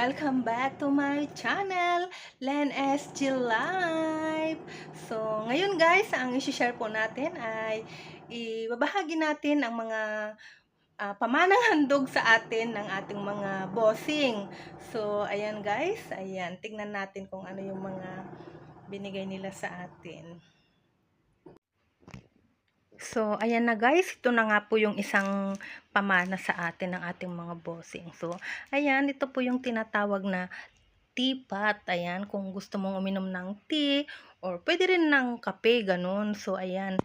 Welcome back to my channel, Len SG Live. So, ngayon guys, ang isi-share po natin ay ibabahagi natin ang mga ah, pamanang handog sa atin ng ating mga bossing. So, ayan guys, ayan, tingnan natin kung ano yung mga binigay nila sa atin. So, ayan na guys, ito na nga po yung isang pamana sa atin ng ating mga bossing. So, ayan, ito po yung tinatawag na teapot. Ayan, kung gusto mong uminom ng tea or pwede rin ng kape, ganun. So, ayan,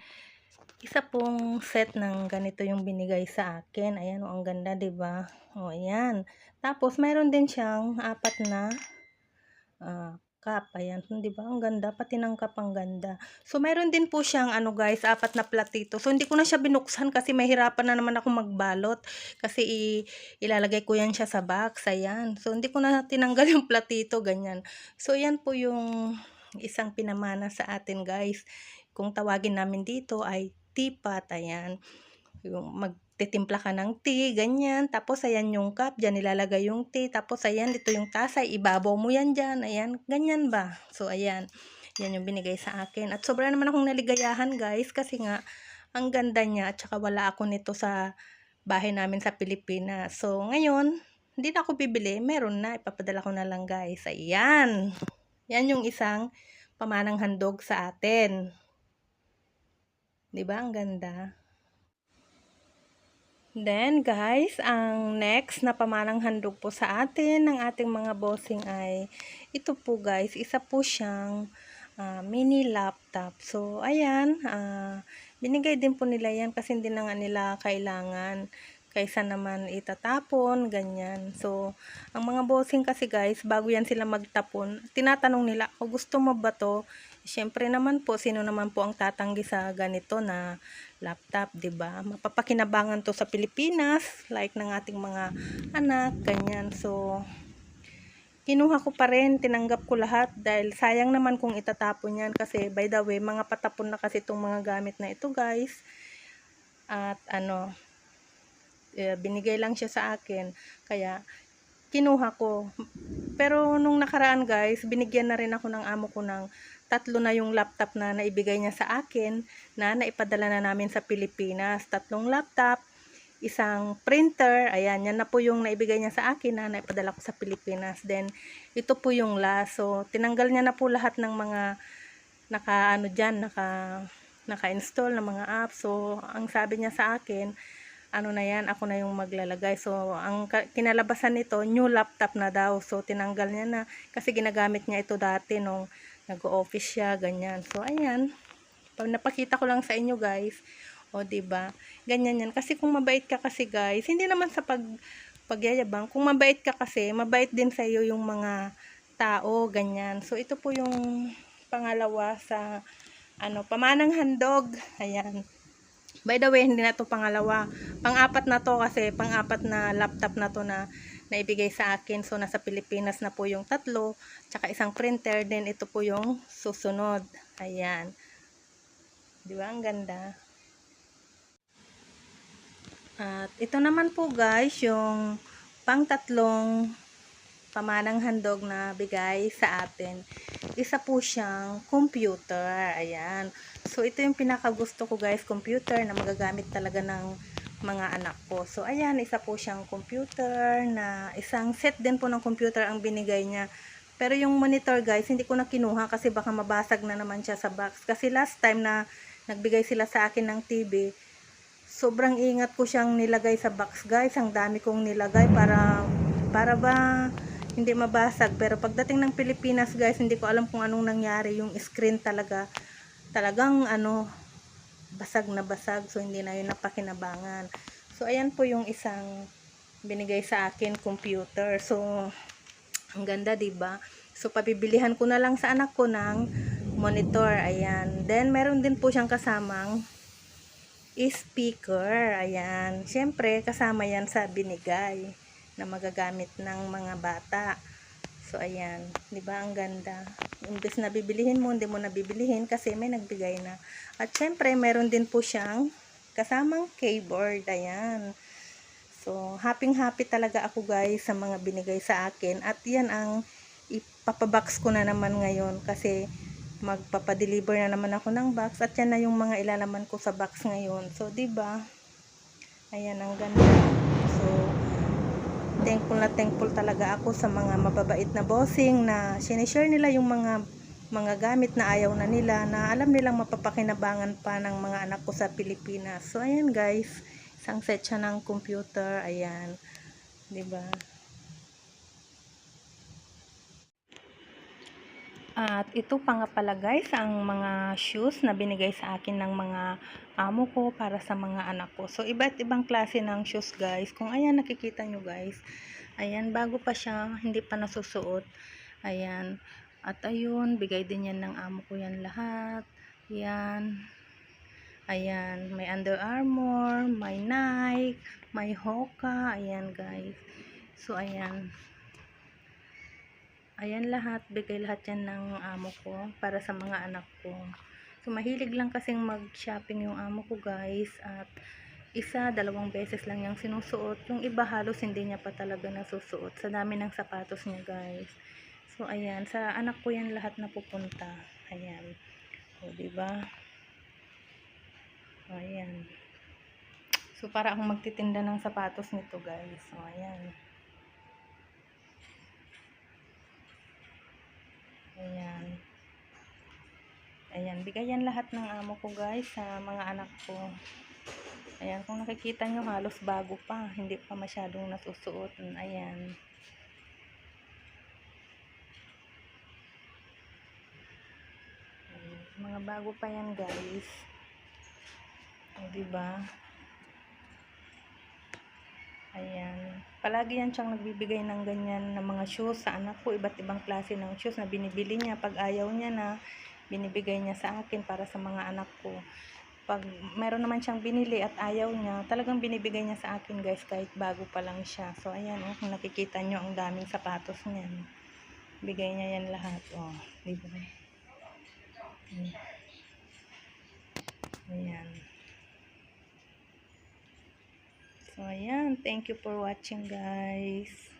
isa pong set ng ganito yung binigay sa akin. Ayan, oh, ang ganda, ba? Oh, ayan. Tapos, mayroon din siyang apat na ah, cup. Ayan, di ba? Ang ganda. Pati ng cup ang ganda. So, mayroon din po siyang, ano guys, apat na platito. So, hindi ko na siya binuksan kasi mahirapan na naman ako magbalot. Kasi ilalagay ko yan siya sa box. Ayan. So, hindi ko na tinanggal yung platito. Ganyan. So, yan po yung isang pinamana sa atin guys. Kung tawagin namin dito ay teapot. Ayan. Yung magtitimpla ka ng tea, ganyan. Tapos, ayan yung cup, dyan nilalagay yung tea. Tapos, ayan, dito yung tasa, ibabaw mo yan dyan. Ayan, ganyan ba? So, ayan. Yan yung binigay sa akin. At sobra naman akong naligayahan, guys, kasi nga, ang ganda niya. At saka wala ako nito sa bahay namin sa Pilipinas. So, ngayon, hindi na ako bibili. Meron na. Ipapadala ko na lang, guys. Ayan. Yan yung isang pamanang handog sa atin. 'Di ba Ang ganda. Then, guys, ang next na pamanang handog po sa atin ng ating mga bossing ay ito po, guys. Isa po siyang ah, mini laptop. So, ayan, ah, binigay din po nila yan kasi hindi na nga nila kailangan kaysa naman itatapon, ganyan. So, ang mga bossing kasi guys, bago yan sila magtapon, tinatanong nila, o gusto mo ba to? Siyempre naman po, sino naman po ang tatanggi sa ganito na laptop, 'di ba? Mapapakinabangan to sa Pilipinas, like ng ating mga anak, ganyan. So, kinuha ko pa rin, tinanggap ko lahat dahil sayang naman kung itatapon yan kasi by the way, mga patapon na kasi itong mga gamit na ito guys. At ano, eh, binigay lang siya sa akin. Kaya, kinuha ko. Pero nung nakaraan guys, binigyan na rin ako ng amo ko ng tatlo na yung laptop na naibigay niya sa akin na naipadala na namin sa Pilipinas. Tatlong laptop, isang printer, ayan, yan na po yung naibigay niya sa akin na naipadala ko sa Pilipinas. Then, ito po yung last. So, tinanggal niya na po lahat ng mga naka, ano dyan, naka, naka-install ng mga apps. So, ang sabi niya sa akin, ano na yan, ako na yung maglalagay. So, ang kinalabasan nito, new laptop na daw. So, tinanggal niya na kasi ginagamit niya ito dati nung nag-office siya, ganyan. So, ayan. Napakita ko lang sa inyo, guys. O, ba Ganyan yan. Kasi kung mabait ka kasi, guys, hindi naman sa pag pagyayabang. Kung mabait ka kasi, mabait din sa iyo yung mga tao, ganyan. So, ito po yung pangalawa sa ano, pamanang handog. Ayan. By the way, hindi na to pangalawa. Pang-apat na to kasi pang-apat na laptop na to na naibigay sa akin. So, nasa Pilipinas na po yung tatlo. Tsaka isang printer. Then, ito po yung susunod. Ayan. Di ba? Ang ganda. At ito naman po guys, yung pang-tatlong pamanang handog na bigay sa atin. Isa po siyang computer. Ayan. So, ito yung pinakagusto ko guys, computer na magagamit talaga ng mga anak ko. So, ayan, isa po siyang computer na isang set din po ng computer ang binigay niya. Pero yung monitor guys, hindi ko na kinuha kasi baka mabasag na naman siya sa box. Kasi last time na nagbigay sila sa akin ng TV, sobrang ingat ko siyang nilagay sa box guys. Ang dami kong nilagay para, para ba hindi mabasag. Pero pagdating ng Pilipinas guys, hindi ko alam kung anong nangyari. Yung screen talaga, talagang ano, basag na basag. So, hindi na yun napakinabangan. So, ayan po yung isang binigay sa akin computer. So, ang ganda, 'di ba? So pabibilihan ko na lang sa anak ko ng monitor. Ayan. Then meron din po siyang kasamang speaker. Ayan. Siyempre, kasama 'yan sa binigay na magagamit ng mga bata. So ayan, 'di ba ang ganda? Imbes na bibilihin mo, hindi mo na bibilihin kasi may nagbigay na. At siyempre, meron din po siyang kasamang keyboard. Ayan. So, happy-happy talaga ako guys sa mga binigay sa akin. At yan ang ipapabox ko na naman ngayon kasi magpapadeliver na naman ako ng box at yan na yung mga ilalaman ko sa box ngayon. So, ba? Ayan ang ganda. Thankful na thankful talaga ako sa mga mababait na bossing na sinishare nila yung mga mga gamit na ayaw na nila na alam nilang mapapakinabangan pa ng mga anak ko sa Pilipinas. So, ayan guys. Isang set siya ng computer. Ayan. 'Di ba? At ito pa nga pala guys, ang mga shoes na binigay sa akin ng mga amo ko para sa mga anak ko. So, iba't ibang klase ng shoes guys. Kung ayan, nakikita nyo guys. Ayan, bago pa siya, hindi pa nasusuot. Ayan. At ayun, bigay din yan ng amo ko yan lahat. Ayan. Ayan, may Under Armour, may Nike, may Hoka. Ayan guys. So, ayan. Ayan lahat, bigay lahat yan ng amo ko para sa mga anak ko. So, mahilig lang kasing mag-shopping yung amo ko guys at isa, dalawang beses lang yung sinusuot. Yung iba halos hindi niya pa talaga nasusuot sa dami ng sapatos niya guys. So, ayan, sa anak ko yan lahat na pupunta. Ayan. O, diba? O, ayan. So, para akong magtitinda ng sapatos nito guys. So, ayan. Ayan. Ayan, bigayan lahat ng amo ko guys sa mga anak ko. Ayan, kung nakikita nyo halos bago pa. Hindi pa masyadong nasusuot. Ayan. Mga bago pa yan guys. O, diba? Ayan. Palagi yan siyang nagbibigay ng ganyan na mga shoes sa anak ko. Iba't ibang klase ng shoes na binibili niya. Pag ayaw niya na, binibigay niya sa akin para sa mga anak ko. Pag meron naman siyang binili at ayaw niya, talagang binibigay niya sa akin guys kahit bago pa lang siya. So ayan oh, kung nakikita niyo ang daming sapatos niyan. Bigay niya yan lahat. Oh, di ba? Ayan. So, ayan. Thank you for watching, guys.